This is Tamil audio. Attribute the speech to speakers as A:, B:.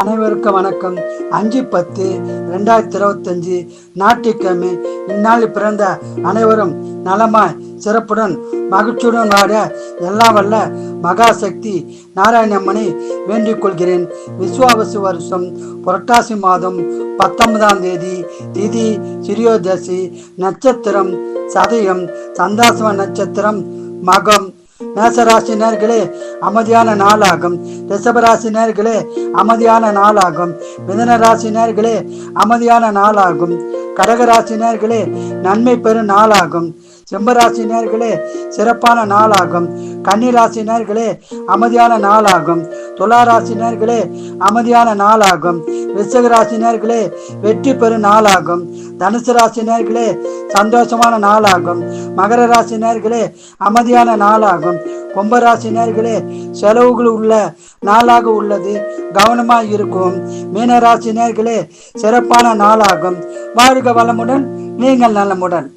A: அனைவருக்கும் வணக்கம். அஞ்சு பத்து ரெண்டாயிரத்தி இருபத்தஞ்சு ஞாயிற்றுக்கிழமை இந்நாளில் பிறந்த அனைவரும் நலமாய் சிறப்புடன் மகிழ்ச்சியுடன் வாட எல்லாம் வல்ல மகாசக்தி நாராயணம்மனை வேண்டிக் கொள்கிறேன். விஸ்வாவசு வருஷம் புரட்டாசி மாதம் பத்தொன்பதாம் தேதி திதி சிரியோதசி நட்சத்திரம் சதயம் சந்தாசம நட்சத்திரம் மகம் மேசராசினர்களே அமைதியான நாளாகும். ரிஷபராசினர்களே அமைதியான நாளாகும். மிதன ராசினர்களே அமைதியான நாளாகும். கடகராசினர்களே நன்மை பெறும் நாளாகும். சிம்மராசினியர்களே சிறப்பான நாளாகும். கன்னிராசினியர்களே அமைதியான நாளாகும். துளாராசினியர்களே அமைதியான நாளாகும். விருச்சக வெற்றி பெறும் நாளாகும். தனுசு ராசினர்களே சந்தோஷமான நாளாகும். மகர ராசினர்களே அமைதியான நாளாகும். கும்பராசினர்களே செலவுகள் உள்ள நாளாக உள்ளது. கவனமாக இருக்கும். மீனராசினர்களே சிறப்பான நாளாகும். வாழ்க வளமுடன் நீங்கள் நலமுடன்.